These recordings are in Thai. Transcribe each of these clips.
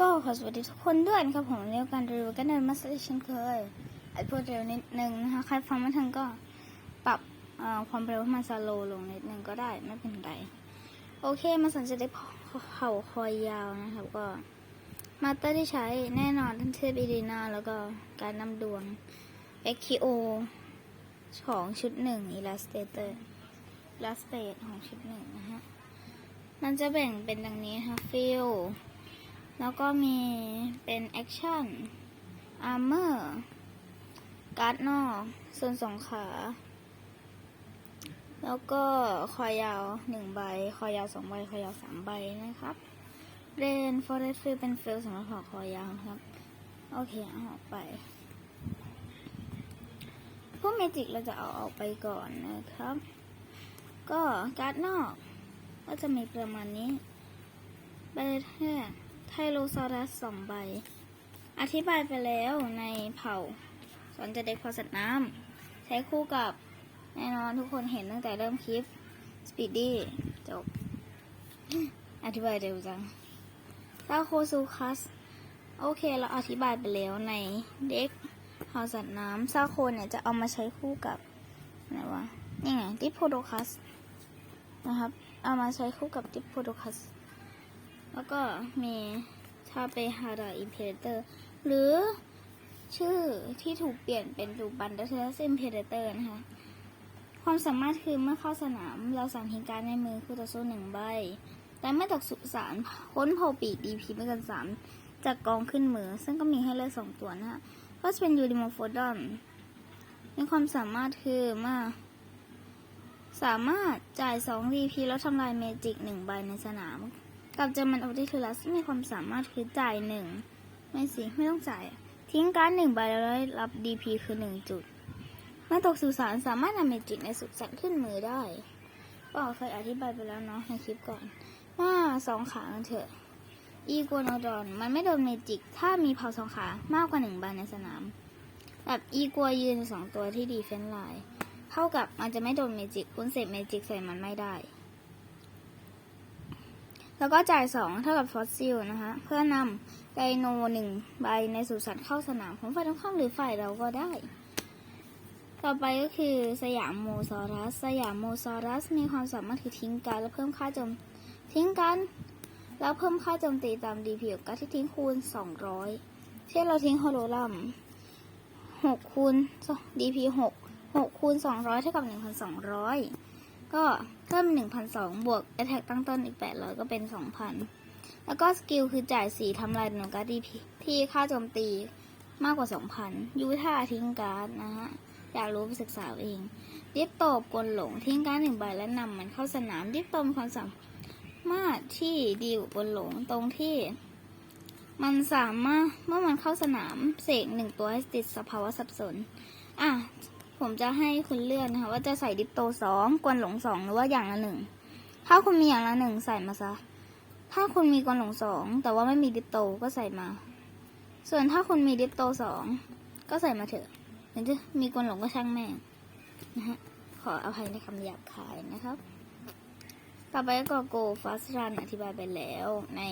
ก็ขอสวัสดีทุกคนด้วยครับผมเรียกการรีวิวกันเดินมาสเตช่นเคยไอพูดเร็วนิดนึงนะคะใครฟังไม่ทันก็ปรับความเร็วให้มันสโลลงนิดนึงก็ได้ไม่เป็นไร โอเคมาสันจะได้เข่าคอยยาวนะครับก็มาเตอร์ที่ใช้แน่นอนทั้งเทพอีดีนาแล้วก็การนำดวง x q o ของชุดหนึ่ง Illustrator Illustrate ของชุดหนึ่งนะฮะมันจะแบ่งเป็นดังนี้นะคะฟิล แล้วก็มีเป็นแอคชั่นอาร์เมอร์การ์ดนอกส่วนสองขา แล้วก็คอยาวหนึ่งใบ คอยาวสองใบ คอยาวสามใบนะครับเรนฟอร์เรสฟิลเป็นฟิลสำหรับหอคอยาวครับ โอเคเอาออกไป พวกเมจิกเราจะเอาออกไปก่อนนะครับ ก็การ์ดนอก ก็จะมีประมาณนี้ใบแรก ไทโรซอรัสสองใบ อธิบายไปแล้วในเผ่าสอนจะเด็กพอสัตว์น้ำใช้คู่กับแน่นอนทุกคนเห็นตั้งแต่เริ่มคลิปสปีดดี้จบ อธิบายเร็วจังซาโคซูคัส โอเคเราอธิบายไปแล้วในเด็กเผ่าสัตว์น้ำซาโคเนี่ยจะเอามาใช้คู่กับอะไรวะนี่ไงดิโพโดคัสนะครับ เอามาใช้คู่กับดิโพโดคัส แล้วก็มีชาเปฮาราอิมเพเตอร์หรือชื่อที่ถูกเปลี่ยนเป็นรูบันดัตเทสอิมเพเตอร์นะคะ ความสามารถคือเมื่อเข้าสนาม เราสั่งทิ้งการในมือคู่ต่อสู้หนึ่งใบ แต่เมื่อตกสุสานค้นโพปีกดีพีไม่เกินสามจากกองขึ้นมือ ซึ่งก็มีให้เลือกสองตัวนะคะก็จะเป็นยูดิโมโฟดอนมีความสามารถคือมื่อสามารถจ่าย2 VP แล้วทำลายเมจิกหนึ่งใบในสนาม กับเจอมันออติทูลัสมีความสามารถคือจ่ายหนึ่งไม่สิไม่ต้องจ่าย ทิ้งการ์ดหนึ่งใบแล้วได้รับ DP คือหนึ่งจุดเมื่อตกสุสานสามารถนำเมจิกในสุสานขึ้นมือได้ก็เคยอธิบายไปแล้วเนาะในคลิปก่อนว่าสองขาเถอะอีโกโนดอนมันไม่โดนเมจิก ถ้ามีเผาสองขามากกว่าหนึ่งใบในสนาม แบบอีกัวยืนสองตัวที่ดีเฟนไลน์เท่ากับมันจะไม่โดนเมจิกคุณเสกเมจิกใส่มันไม่ได้ แล้วก็จ่ายสองเท่ากับฟอสซิลนะคะ เพื่อนำไดโนหนึ่งใบในสุสานเข้าสนามของฝ่ายตรงข้ามหรือฝ่ายเราก็ได้ ต่อไปก็คือสยามโมซอรัส สยามโมซอรัส มีความสามารถคือทิ้งการและเพิ่มค่าจมทิ้งกันแล้วเพิ่มค่าโจมตีตามดีพีกับการที่ทิ้งคูณ 200 เช่นเราทิ้งฮอลโลลัม6คูณดีพี6 6คูณ200 เท่ากับ 1,200 ก็เพิ่ม 1,200 บวก attack ตั้งต้นอีก 800 ก็เป็น 2,000 แล้วก็สกิลคือจ่าย 4ทำลายหนึ่งการ์ดที่ค่าโจมตีมากกว่า 2,000 ยูท่าทิ้งการ์ดนะฮะ อยากรู้ไปศึกษาเอง ดิฟโตบกลหลงทิ้งการ์ดหนึ่งใบและนำมันเข้าสนาม ดิฟโตมีความสามารถที่ดีกว่ากลหลงตรงที่มันสามารถเมื่อมันเข้าสนามเสกหนึ่งตัวให้ติดสภาวะสับสน อะ ผมจะให้คุณเลือกนะคะว่าจะใส่ดิปโตสองกวนหลงสองหรือว่าอย่างละหนึ่งถ้าคุณมีอย่างละหนึ่งใส่มาซะ ถ้าคุณมีกวนหลงสองแต่ว่าไม่มีดิปโตก็ใส่มา ส่วนถ้าคุณมีดิปโตสองก็ใส่มาเถอะถึงจะมีกวนหลงก็ช่างแม่งนะฮะขออภัยในคำหยาบคายนะครับ ต่อไปก็โกฟาสรันอธิบายไปแล้วใน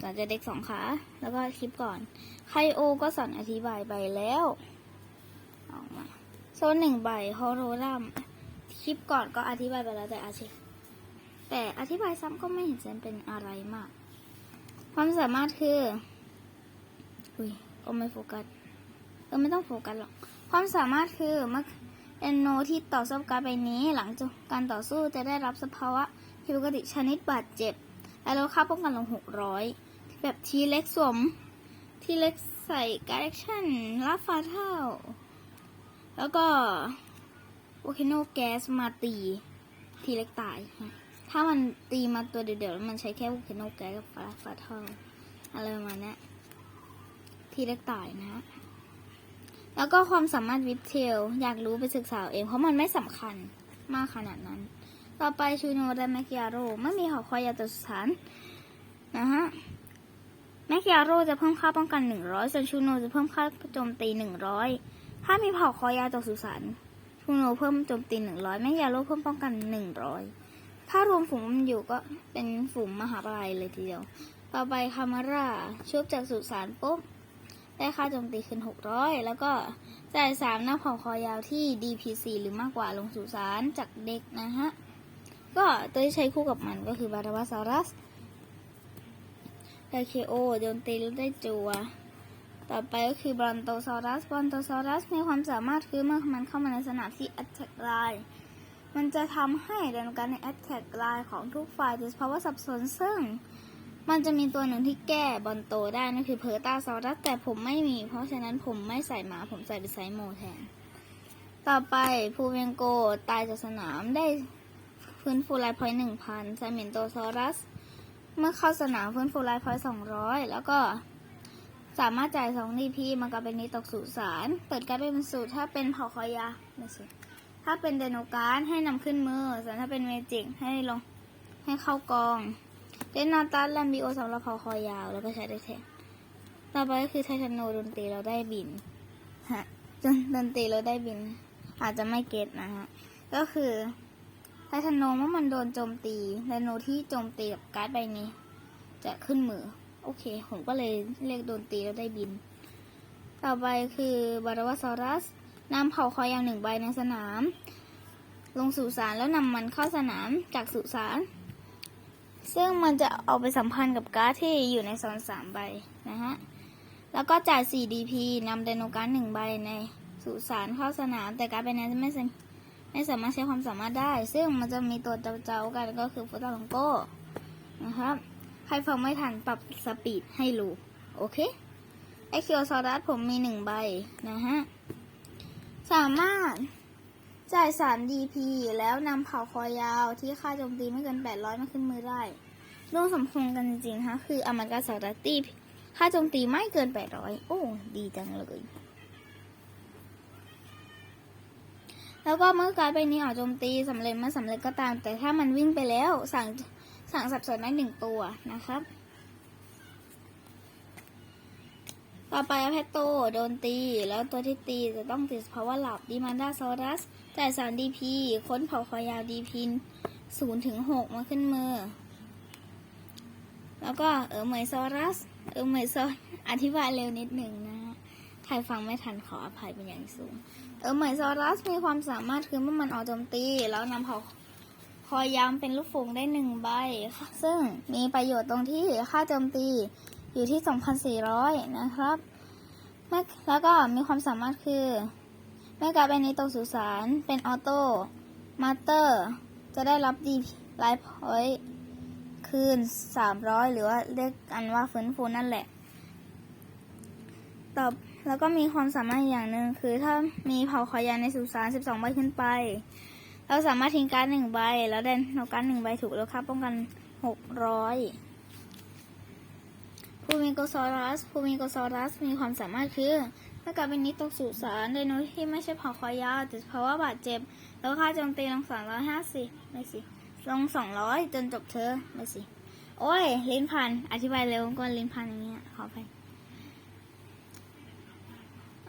ตอนจะเด็กสองขา แล้วก็คลิปก่อนไคโอก็สอนอธิบายไปแล้วออกมา โซนหนึ่งใบฮอโรลัมคลิปก่อนก็อธิบายไปแล้วแต่อาชิแต่อธิบายซ้ำก็ไม่เห็นจะเป็นอะไรมาก ความสามารถคือ อุ้ยก็ไม่โฟกัสเออไม่ต้องโฟกัสหรอก ความสามารถคือเมื่อเอนโนที่ต่อสู้การใบนี้หลังจากการต่อสู้จะได้รับสภาวะผิดปกติชนิดบาดเจ็บ และลดค่าป้องกันลงหกร้อยแบบทีเล็กสวม ทีเล็กใส่การแอคชั่นรับฟาเท่า แล้วก็โอเคโนแก๊สมาตีทีเล็กตาย ถ้ามันตีมาตัวเดียวๆแล้วมันใช้แค่โอเคโนแก๊สกับฟาฟาเท่าอะไรประมาณเนี้ยทีเล็กตายนะฮะแล้วก็ความสามารถวิปเทลอยากรู้ไปศึกษาเอง เพราะมันไม่สำคัญมากขนาดนั้น ต่อไปชูโนและแมคยาโรไม่มีหอคอยยาตัวสถานนะฮะแมคยาโรจะเพิ่มค่าป้องกัน 100 ส่วนชูโนจะเพิ่มค่าโจมตี 100 ถ้ามีเผ่าคอยาตกสุสานชูโนเพิ่มโจมตี100แมคยาโรเพิ่มป้องกัน100ถ้ารวมฝูงมันอยู่ก็เป็นฝูงมหาปลายเลยทีเดียวปต่อไปคามาร่าชุบจากสุสานปุ๊บได้ค่าโจมตีขึ้น 600 แล้วก็จ่าย3หน้าเผ่าคอยาวที่ DPC หรือมากกว่าลงสุสานจากเด็กนะฮะ ก็ตัวที่ใช้คู่กับมันก็คือบาราบาซารัสไดเคโอโจมตีแล้วได้จัว ต่อไปก็คือบรอนโตซอรัส บรอนโตซอรัสมีความสามารถคือเมื่อมันเข้ามาในสนามที่ Attack Line มันจะทำให้แรงการใน Attack Line ของทุกฝ่ายโดยเฉพาะว่าสับสนซึ่ง มันจะมีตัวหนึ่งที่แก้บอลโตได้นั่นคือเพอร์ตาซอรัสแต่ผมไม่มี เพราะฉะนั้นผมไม่ใส่หมาผมใส่เป็นไซโมแทน ต่อไปภูเวงโกตายจากสนามได้ฟื้นฟูไลฟ์พอยต์หนึ่งพันไซเมนโตซอรัส เมื่อเข้าสนามฟื้นฟูไลฟ์พอยต์สองร้อยแล้วก็ สามารถจ่ายสองดีพีมันก็เป็นนี้ตกสู่สาร เปิดการเป็นสูตรถ้าเป็นเผ่าคอยาไม่ใช่ถ้าเป็นเดโนการให้นำขึ้นมือส่วนถ้าเป็นเมจิกให้ลงให้เข้ากองเดนนาตัสแลมบิโอสำหรับเผ่าคอยาว แล้วก็ใช้ได้แทนต่อไปก็คือไททานโนดนตรีเราได้บินฮะจนดนตรีเราได้บิน อาจจะไม่เก็ตนะฮะก็คือไททานโนเมื่อมันโดนโจมตีไดโนที่โจมตีกับการ์ดใบนี้ จะขึ้นมือ โอเค ผมก็เลยเรียกโดนตีแล้วได้บิน ต่อไปคือบาราวาซอรัสนำเผาคอยอย่าวหนึ่งใบในสนาม ลงสู่สารแล้วนำมันเข้าสนามจากสุสาน ซึ่งมันจะเอาไปสัมพันธ์กับการ์ดที่อยู่ในโซนสามใบนะฮะ แล้วก็จ่าย 4 DP นำไดโนการ์ดหนึ่งใบในสุสานเข้าสนาม แต่การ์ดใบนั้นจะไม่สาไม่สามารถใช้ความสามารถได้ ซึ่งมันจะมีตัวเจ้ากันก็คือฟุตาลองโก้นะครับ ใครฟังไม่ทันปรับสปีดให้รู้ โอเคไอคิวซอรัสผมมีหนึ่งใบนะฮะ สามารถจ่ายสาร DP แล้วนำเผาคอยาวที่ค่าโจมตีไม่เกิน 800 มาขึ้นมือได้ร่วมสมพงกันจริงๆฮะ คืออมันกาซอรัสตีค่าโจมตีไม่เกิน 800 โอ้ ดีจังเลย แล้วก็เมื่อการดใบนี้ออกโจมตีสำเร็จไม่สำเร็จก็ตาม แต่ถ้ามันวิ่งไปแล้วสั่ง สั่งสับสนได้หนึ่งตัวนะครับ ต่อไปอเพตโตโดนตี แล้วตัวที่ตีจะต้องติดเพราะว่าหลับดีมันดาซอรัสจ่ายสามดีพีค้นเผาคอยาวดีพินศูนย์ถึงหกมาขึ้นมือ แล้วก็เออเหมยซอรัส เออเหมยซออธิบายเร็วนิดหนึ่งนะฮะใครฟังไม่ทันขออภัยเป็นอย่างสูง เออเหมยซอรัสมีความสามารถคือเมื่อมันออกโจมตี แล้วนำเผา คอยาวเป็นลูกฝูงได้หนึ่งใบ ซึ่งมีประโยชน์ตรงที่ค่าโจมตีอยู่ที่ 2,400 นะครับแล้วก็มีความสามารถคือแม่การดใบนี้ตกสุสานเป็นออโต้มาสเตอร์ จะได้รับดีไลฟ์พอยต์คืน 300 หรือว่าเรียกกันว่าฟื้นฟูนั่นแหละตอบแล้วก็มีความสามารถอย่างหนึ่งคือถ้ามีเผาขอยางในสุสาน 12 ใบขึ้นไป เราสามารถทิ้งการ์ดหนึ่งใบ แล้วได้นการ์ดหนึ่งใบถูกแล้วค่าป้องกัน600ภูมิโกซอรัสภูมิโกซอรัส มีความสามารถคือถ้าการเป็นนิตกสุสานไดโนที่ไม่ใช่เผ่าคอยาวแต่เพราะว่าบาดเจ็บ แล้วค่าโจมตีลง250ไม่สิ ลง200จนจบเธอไม่สิ โอ้ย ลิ้นพัน อธิบายเร็วกว่าลิ้นพันอย่างเงี้ย ขอไป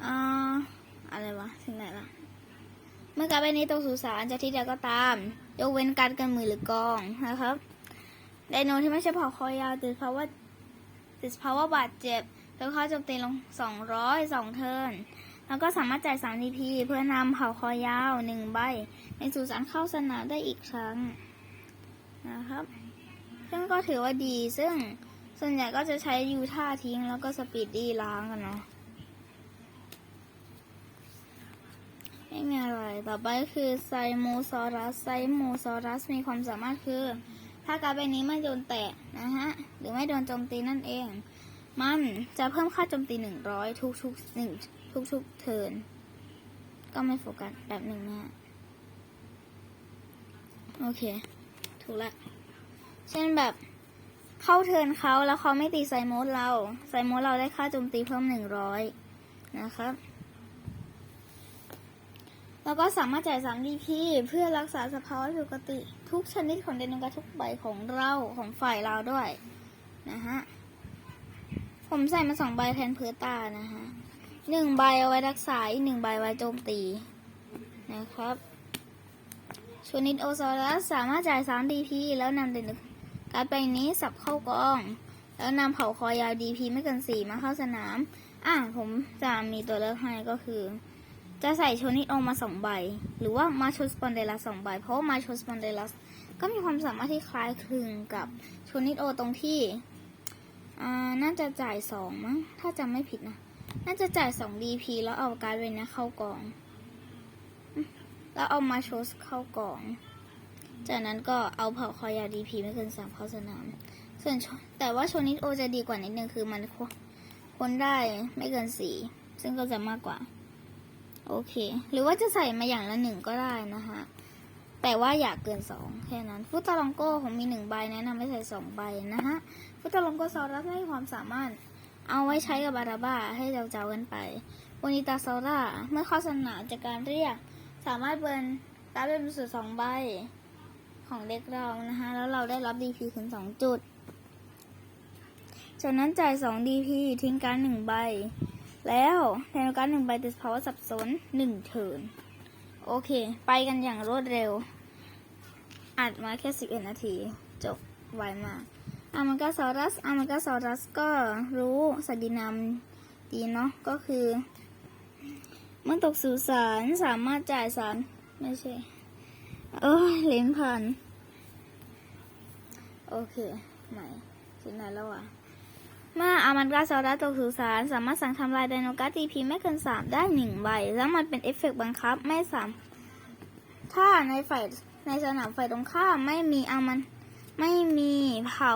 อ่าอะไรวะ ถึงไหนละ เมื่อการเป็นนิตกสุสานจะที่ใดก็ตาม ยกเว้นการกันมือหรือกองนะครับไดโนที่ไม่ใช่เผ่าคอยาวต่เพราว่าติดภาวะบาดเจ็บแล้วเขาจมตีลง 200 2 เทิร์นแล้วก็สามารถจ่าย3 DP เพื่อนำเผาคอยาว 1 ใบในสุสานเข้าสนามได้อีกครั้งนะครับ ซึ่งก็ถือว่าดีซึ่งส่วนใหญ่ก็จะใช้ยูท่าทิ้งแล้วก็สปีดดีล้างกันเนาะ ไม่มีอะไร ต่อไปก็คือไซโมซอรัส ไซโมซอรัสมีความสามารถคือ ถ้าการดใบนี้ไม่โดนแตะนะฮะ หรือไม่โดนโจมตีนั่นเอง มันจะเพิ่มค่าโจมตีหนึ่งร้อยทุกทุกหนึ่งทุกทุกเทิน ก็ไม่โฟกัสแบบหนึ่งนะ โอเค ถูกละ เช่นแบบเข้าเทินเขาแล้วเขาไม่ตีไซโมดเรา ไซโมดเราได้ค่าโจมตีเพิ่มหนึ่งร้อยนะครับ แล้วก็สามารถจ่าย3 DP เพื่อรักษาสภาวะปกติ ทุกชนิดของเดนกาทุกใบของเราของฝ่ายเราด้วยนะฮะ ผมใส่มาสองใบแทนเพื่อตานะฮะหนึ่งใบเอาไว้รักษาอีกหนึ่งใบไว้โจมตีนะครับชนิดโอซอรัสสามารถจ่าย3 DP แล้วนำเดนการ์ดใบนี้สับเข้ากอง แล้วนำเผาคอยาว DP ไม่เกินสี่มาเข้าสนาม อะผมจะมีตัวเลือกให้ก็คือ จะใส่โชนิดโอมาสองใบ หรือว่ามาโชสปอนเดลัสสองใบ เพราะว่ามาโชสปอนเดลัสก็มีความสามารถที่คล้ายคลึงกับโชนิดโอตรงที่น่าจะจ่ายสองมั้งถ้าจำไม่ผิดนะ น่าจะจ่ายสอง DP แล้วเอาการเวนนี้ยเข้ากองอืมแล้วเอามาโชสเข้ากอง จากนั้นก็เอาเผาคอยาว DP ไม่เกินสามเข้าสนาม ส่วนแต่ว่าโชนิดโอจะดีกว่านิดนึงคือมันคนได้ไม่เกินสี่ซึ่งก็จะมากกว่า โอเค หรือว่าจะใส่มาอย่างละหนึ่งก็ได้นะคะแต่ว่าอย่ากเกินสองแค่นั้น ฟุตตาลองโก้ผมมีหนึ่งใบแนะนำให้ใส่สองใบนะฮะฟุตตาลองโก้ซอรัสให้ความสามารถเอาไว้ใช้กับบาราบ้าให้เจ้าๆกันไปโบนิตาซอร่าเมื่อข้าสนาจากการเรียก สามารถเบิร์นร์ดเป็นสุดสองใบของเด็กเรานะคะแล้วเราได้รับ DP ถึงสองจุดจากนั้นจ่ายสอง DP ทิ้งการดหนึ่งใบ แล้วแทนการหนึ่งใบติดภาวะสับสนหนึ่งเทินโอเค ไปกันอย่างรวดเร็ว อัดมาแค่สิบเอ็ดนาที จบไวมากอามันกาซอรัสอามันกาซอรัสก็รู้สดีนามดีเนาะก็คือ เมื่อตกสู่สารสามารถจ่ายสาร ไม่ใช่ เอ้ยลิ้นพันโอเค ใหม่ถึงไหนแล้วอะ เมื่ออามันกาซอรัสตกสู่สาร สามารถสั่งทำลายไดโนการ์ดทีพีไม่เกินสามได้หนึ่งใบ แล้วมันเป็นเอฟเฟกต์บังคับไม่สามถ้าในฝ่ายในสนามฝ่ายตรงข้ามไม่มีอามันไม่มีเผ่า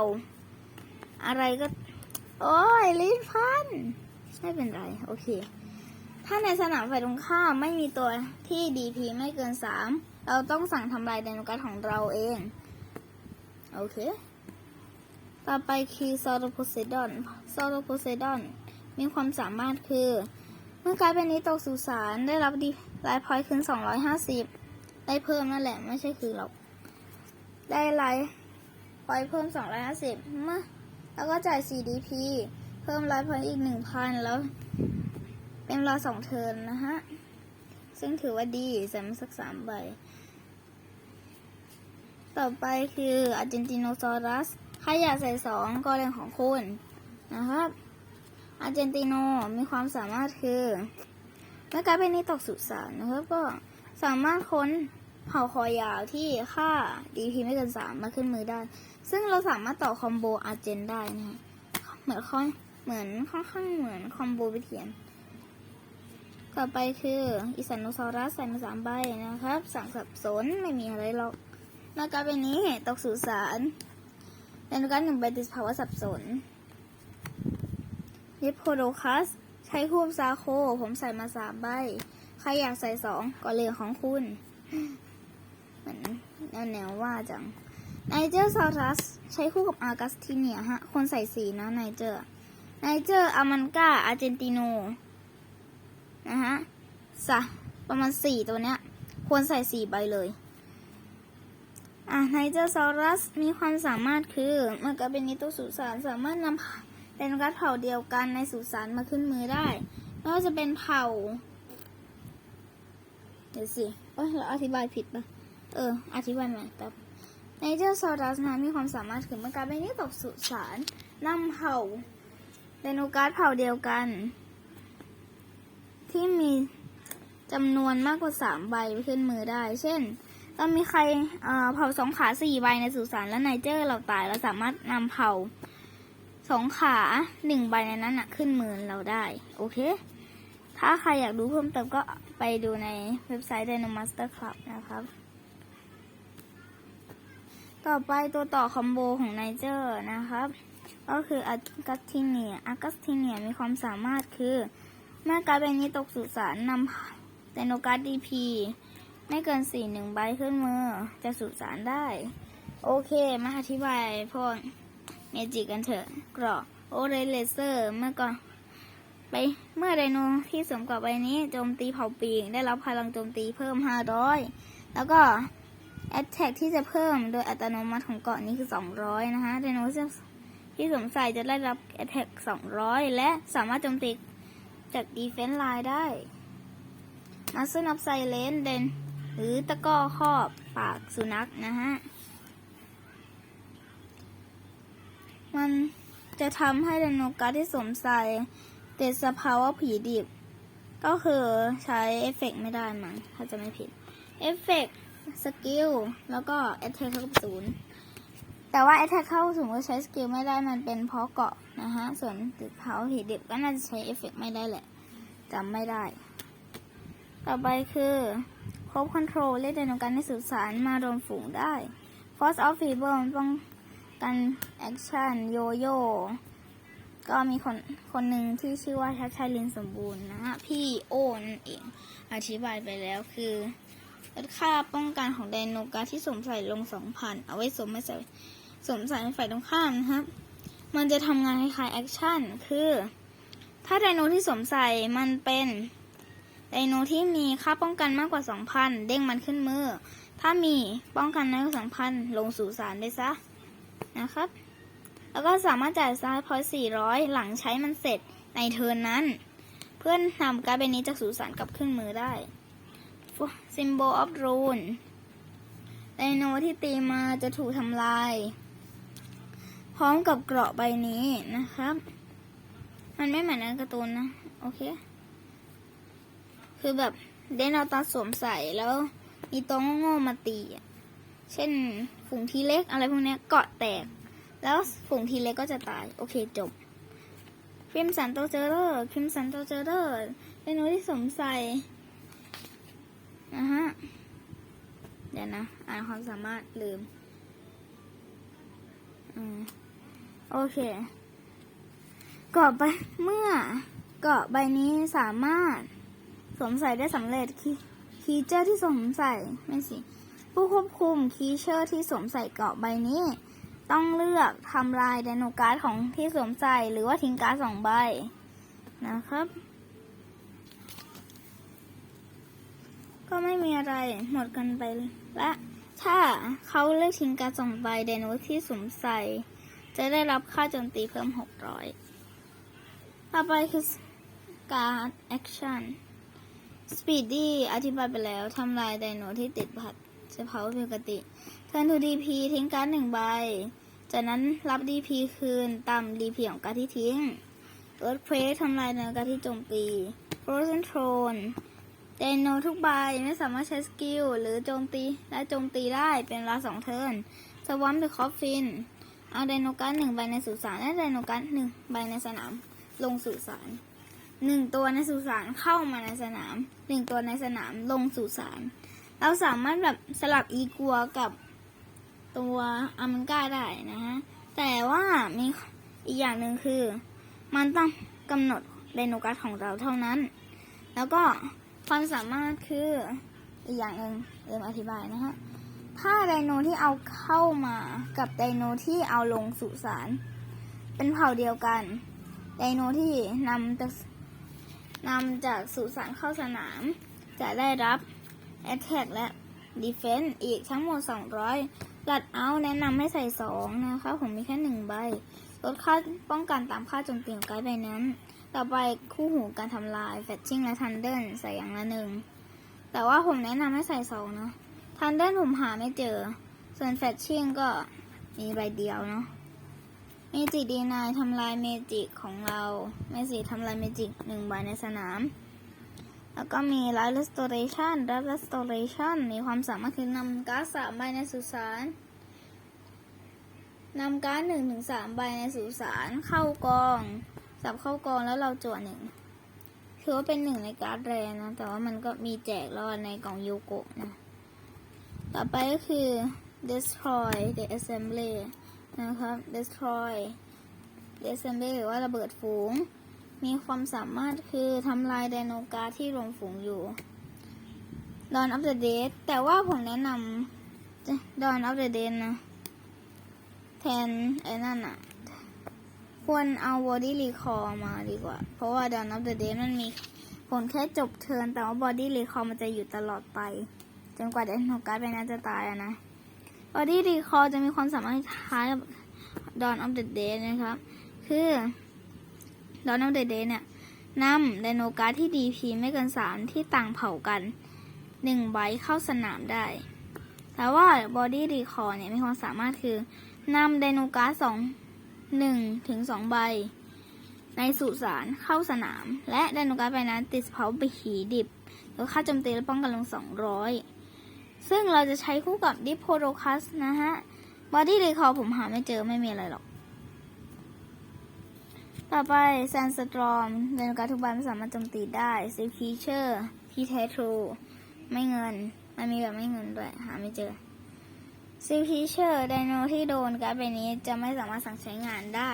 อะไรก็ โอ้ยลิ้นพัน ไม่เป็นไร โอเค ถ้าในสนามฝ่ายตรงข้ามไม่มีตัวที่ดีพีไม่เกินสามเราต้องสั่งทำลายไดโนการ์ดของเราเอง โอเค ต่อไปคือซอโ o โพไซดอน ซอโ o โพไซดอน มีความสามารถคือ เมื่อการเป็นนี้ตกสู่สารได้รับดีไลฟ์พอยต์คืน 250 ได้เพิ่มนั่นแหละ ไม่ใช่คือหรอกได้ไลฟ์พอยต์เพิ่ม 250มาแล้วก็จ่าย 4DP เพิ่มไลฟ์พอยต์อีก 1,000 แล้ว เป็นเวลาสองเทิร์นนะฮะ ซึ่งถือว่าดีใส่มสักสามใบ ต่อไปคืออาร์เจนติโนซอรัส ใครอยากใส่สองก็เรื่องของคุณนะครับ อาร์เจนติโนมีความสามารถคือเมื่อการเป็นนี้ตกสุสานนะครับก็สามารถค้นเผ่าคอยาวที่ค่า DP ไม่เกินสามมาขึ้นมือได้ ซึ่งเราสามารถต่อคอมโบอาร์เจนได้นะเหมือนค่อยเหมือนค่อนข้างเหมือนคอมโบวิเทียนต่อไปคืออิสันโนซอรัสใส่มาสามใบนะครับ สั่งสับสนไม่มีอะไรหรอกแล้วกาเป็นนี้ตกสุสาน แล้วการหนึ่งใบติดภาวะสับสนลิปโพโดคัส ใช้คูบซาโค ผมใส่มาสามใบ ใครอยากใส่สองก็เรื่องของคุณ เหมือนแนวว่าจังไนเจอร์ซอรัส ใช้คู่กับอากัสติเนียฮะ คนใส่สีนะไนเจอร์ไนเจอร์อามันกาอาร์เจนติโน นะฮะสะประมาณสี่ตัวเนี้ย ควรใส่สี่ใบเลย อะไนเจอร์ซอรัสมีความสามารถคือเมื่อกับเป็นนิโตสุสานสามารถนำเป็นการดเผ่าเดียวกันในสุสานมาขึ้นมือได้ไม่ว่าจะเป็นเผ่า เดี๋ยวสิเอ้ยเราอธิบายผิดปะเออ อธิบายใหม่แบบในเจ้าซอรัสนะมีความสามารถถึงเมื่อการเป็นนี้ตกสุสานนำเผ่าไดโนการ์ดเผ่าเดียวกัน ที่มีจำนวนมากกว่าสามใบไปขึ้นมือได้ เช่น เรามีใครเผ่าสองขาสี่ใบในสุสานแล้วไนเจอร์เราตายเราสามารถนำเผ่าสองขาหนึ่งใบในนั้นอะขึ้นมือเราได้ โอเค ถ้าใครอยากดูเพิ่มเติมก็ไปดูในเว็บไซต์ Dino Master Club นะครับ ต่อไปตัวต่อคอมโบของไนเจอร์นะครับ ก็คืออากัสติเนียอากัสติเนียมีความสามารถคือ เมื่อการดใบนี้ตกสุสานนำไดโนการ์ดดีพี ไม่เกินสี่หนึ่งใบขึ้นมือ จะสุสานได้ โอเคมาอธิบายพวกเมจิกกันเถอะกรอกโอเรเลเซอร์เมื่อก่อนไปเมื่อไดโนที่สวมกับใบนี้โจมตีเผาปีกได้รับพลังโจมตีเพิ่ม 500 แล้วก็แอตแทกที่จะเพิ่มโดยอัตโนมัติของเกาะนี้คือ 200 นะคะไดโนที่สวมใส่จะได้รับแอตแทก200 และสามารถโจมตีจากดีเฟน s ์ไลน์ได้มาซึ่งนับไซเลนเดน หรือตะก้อครอบปากสุนัขนะฮะ มันจะทำให้ไดโนกาที่สวมใส่ติดสภาวะผีดิบ ก็คือใช้เอฟเฟกต์ไม่ได้มั้งถ้าจะไม่ผิด เอฟเฟกต์สกิลแล้วก็แอตแทกเท่าศูนย์แต่ว่าแอตแทกเข้าสมมติใช้สกิลไม่ได้มันเป็นเพราะเกาะนะฮะ ส่วนติดเผาผีดิบก็น่าจะใช้เอฟเฟกต์ไม่ได้แหละจำไม่ได้ ต่อไปคือ ครบคอนโทรลเล่นไดโนการในสุสานมารวมฝูงได้ Force of Feeble มันป้องกันแอคชั่นโยโย่ก็มีคนคนหนึ่งที่ชื่อว่าชัดชัยลินสมบูรณ์นะฮะพี่โอ้นั่นเอง อธิบายไปแล้วคือลดค่าป้องกันของไดโนการที่สวมใส่ลงสองพันเอาไว้สวมไม่ใส่สวมใส่ในฝ่ายตรงข้ามนะครับ มันจะทำงานคล้ายๆแอคชั่น คือ ถ้าไดโนที่สวมใส่มันเป็น ไดโนที่มีค่าป้องกันมากกว่า 2,000 เด้งมันขึ้นมือ ถ้ามีป้องกันน้อยกว่า 2,000 ลงสู่สารได้ซะนะครับ แล้วก็สามารถจ่ายซาร์พอย400 หลังใช้มันเสร็จในเทิร์นนั้น เพื่อนนำการ์ดใบนี้จากสู่สารกลับขึ้นมือได้ Symbol of Rune ไดโนที่ตีมาจะถูกทำลาย พร้อมกับเกราะใบนี้นะครับ มันไม่เหมือนในการ์ตูนนะ โอเค คือแบบเดนเอาตาสวมใส่แล้วมีตัวโง่ๆมาตีอะเช่นฝูงทีเล็กอะไรพวกเนี้ยเกาะแตก แล้วฝูงทีเล็กก็จะตาย โอเคจบคริมสันโตเจอร์คริมสันโตเจอร์เป็นโนที่สวมใส่นะฮะ เดี๋ยวนะ อ่านความสามารถลืม อืม โอเคเกาะใบเมื่อเกาะใบนี้สามารถ สวมใส่ได้สำเร็จคีคีเจอร์ที่สวมใส่ไม่สิ ผู้ควบคุมคีเชอร์ที่สวมใส่เกาะใบนี้ ต้องเลือกทำลายไดโนการ์ดของที่สวมใส่หรือว่าทิ้งการ์ดสองใบนะครับ ก็ไม่มีอะไรหมดกันไปและถ้าเขาเลือกทิ้งการ์ดสองใบไดโนที่สวมใส่ จะได้รับค่าโจมตีเพิ่ม 600 ต่อไปคือการ์ดแอคชั่น Speedy อธิบายไปแล้วทำลายไดโนที่ติดบัตรเฉพาะปกติ Turn to DP ทิ้งการ์ดหนึ่งใบ จากนั้นรับ DP คืนตาม DP ของการ์ดที่ทิ้ง Earthquake ทำลายไดโนการ์ดที่โจมตี Frozen Throne ไดโนทุกใบไม่สามารถใช้สกิลหรือโจมตีและโจมตีได้เป็นเวลาสองเทิร์น Swamp the Coffin เอาไดโนการ์ดหนึ่งใบในสุสานและไดโนการ์ดหนึ่งใบในสนามลงสุสาน หนึ่งตัวในสุสานเข้ามาในสนามหนึ่งตัวในสนามลงสุสานเราสามารถแบบสลับอีกัวกับตัวอามันกาได้นะฮะแต่ว่ามีอีกอย่างหนึ่งคือ มันต้องกำหนดไดโนการ์ดของเราเท่านั้น แล้วก็ความสามารถคืออีกอย่างหนึ่งเริ่มอธิบายนะฮะถ้าไดโนที่เอาเข้ามากับไดโนที่เอาลงสุสานเป็นเผ่าเดียวกันไดโนที่นำจาก นำจากสุสานเข้าสนาม จะได้รับ Attack และ Defense อีกทั้งหมด 200ลัดเอาแนะนำให้ใส่ 2 นะคะ ผมมีแค่ 1 ใบ ลดค่าป้องกันตามค่าโจมตีของไกด์ใบนั้น ต่อไปคู่หูการทำลาย Fetching และ Thunder ใส่อย่างละหนึ่ง แต่ว่าผมแนะนำให้ใส่2เนาะ Thunder ผมหาไม่เจอ ส่วน Fetching ก็มีใบเดียวเนาะ เมจิดีนายทำลายเมจิของเราเมจิทำลายเมจิหนึ่งใบในสนาม แล้วก็มีไลท์ restoration รับ restoration มีความสามารถคือนำการ์ดสามใบในสุสานนำการ์ดหนึ่งถึงสามใบในสุสานเข้ากอง สับเข้ากองแล้วเราจั่วหนึ่งคือว่าเป็นหนึ่งในการ์ดแรนะ แต่ว่ามันก็มีแจกรอดในกล่องโยโกะนะ ต่อไปก็คือ destroy the assembly นะครับ destroy disassembly หรือว่าระเบิดฝูง มีความสามารถคือทำลายไดโนการ์ที่รวมฝูงอยู่ Dawn of the Dead แต่ว่าผมแนะนำ Dawn of the Dead นะ แทนไอ้นั่นอะควรเอา Body Recall มาดีกว่า เพราะว่า Dawn of the Dead มันมีผลแค่จบเทิร์นแต่ว่า Body Recall มันจะอยู่ตลอดไป จนกว่าไดโนการ์ดไปนั้นจะตายอะนะ บอดี้รีคอร์จะมีความสามารถคล้ายกับ Dawn of the Dead นะครับ คือ Dawn of the Dead เนี่ยนำไดโนการ์ดที่ DP ไม่เกินสามที่ต่างเผ่ากันหนึ่งใบเข้าสนามได้ แต่ว่า Body Recall เนี่ยมีความสามารถคือนำไดโนการ์ดสองหนึ่งถึงสองใบ ในสุสานเข้าสนาม และไดโนการ์ดใบนั้นติดเผาไปหีดิบแล้วค่าโจมตีและป้องกันลงสองร้อย ซึ่งเราจะใช้คู่กับดิโพโรคัสนะฮะบอดี้เดคอผมหาไม่เจอไม่มีอะไรหรอก ต่อไปแซนสตรอมไดนการทุกใบไม่สามารถโจมตีได้ซีพีเชอร์พีเททรูไม่เงิน มันมีแบบไม่เงินด้วย หาไม่เจอซีพีเชอร์ไดโนที่โดนการ์ดใบนี้จะไม่สามารถสั่งใช้งานได้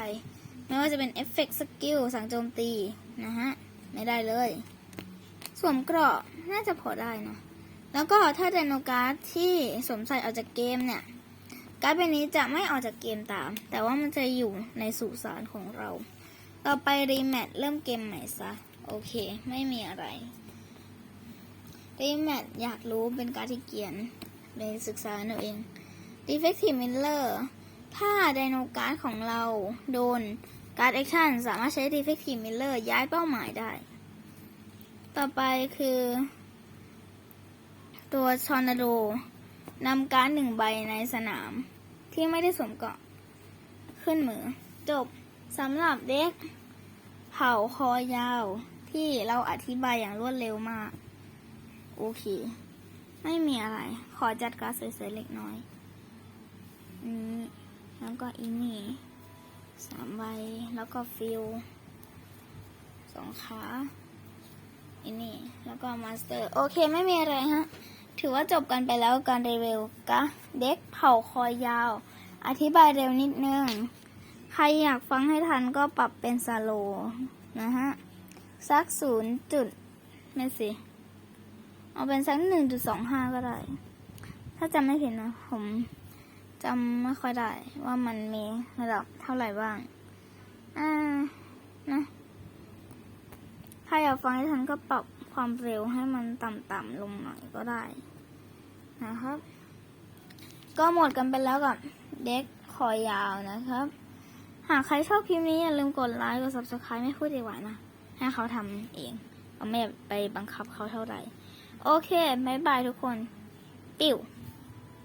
ไม่ว่าจะเป็นเอฟเฟกต์สกิลสั่งโจมตี นะฮะ ไม่ได้เลย สวมเกราะน่าจะพอได้นะ แล้วก็ถ้าไดโนการ์ดที่สวมใส่ออกจากเกมเนี่ย การ์ดใบนี้จะไม่ออกจากเกมตาม แต่ว่ามันจะอยู่ในสุสานของเรา ต่อไปรีแมทเริ่มเกมใหม่ซะ โอเค ไม่มีอะไรรีแมทอยากรู้เป็นการดที่เกียนไปศึกษาเอาเอง Defective Miller ถ้าไดโนการ์ดของเราโดนการ์ดแอคชั่นสามารถใช้ Defective Miller ย้ายเป้าหมายได้ ต่อไปคือ ตัวชอร์นาโดนำการ์ดหนึ่งใบในสนาม ที่ไม่ได้สวมเกราะ ขึ้นมือ จบสำหรับเด็กเผาคอยาว ที่เราอธิบายอย่างรวดเร็วมาก โอเค ไม่มีอะไร ขอจัดการสวยๆเล็กน้อยอืมแล้วก็อีนี่สามใบ แล้วก็ฟิลสองขาอีนี่แล้วก็มาสเตอร์ โอเค ไม่มีอะไรฮะ ถือว่าจบกันไปแล้วการเรีวิวกะเด็กเผาคอยาว อธิบายเร็วนิดนึง ใครอยากฟังให้ทันก็ปรับเป็นสโลนะฮะ สักศูนย์จุดไม่สิ เอาเป็นสักหนึ่งจุดสองห้าก็ได้ ถ้าจำไม่ผิดนะ ผมจำไม่ค่อยได้ว่ามันมีระดับเท่าไหร่บ้าง อ่า นะถ้าอยากฟังให้ทันก็ปรับความเร็วให้มันต่ำๆลงหน่อยก็ได้ นะครับ ก็หมดกันไปแล้วกับเด็กคอยาวนะครับ หากใครชอบคลิปนี้อย่าลืมกดไลค์กด subscribe ไม่พูดดีกว่านะ ให้เขาทำเองเราไม่ไปบังคับเขาเท่าไหร่ โอเคบายบายทุกคน ปิว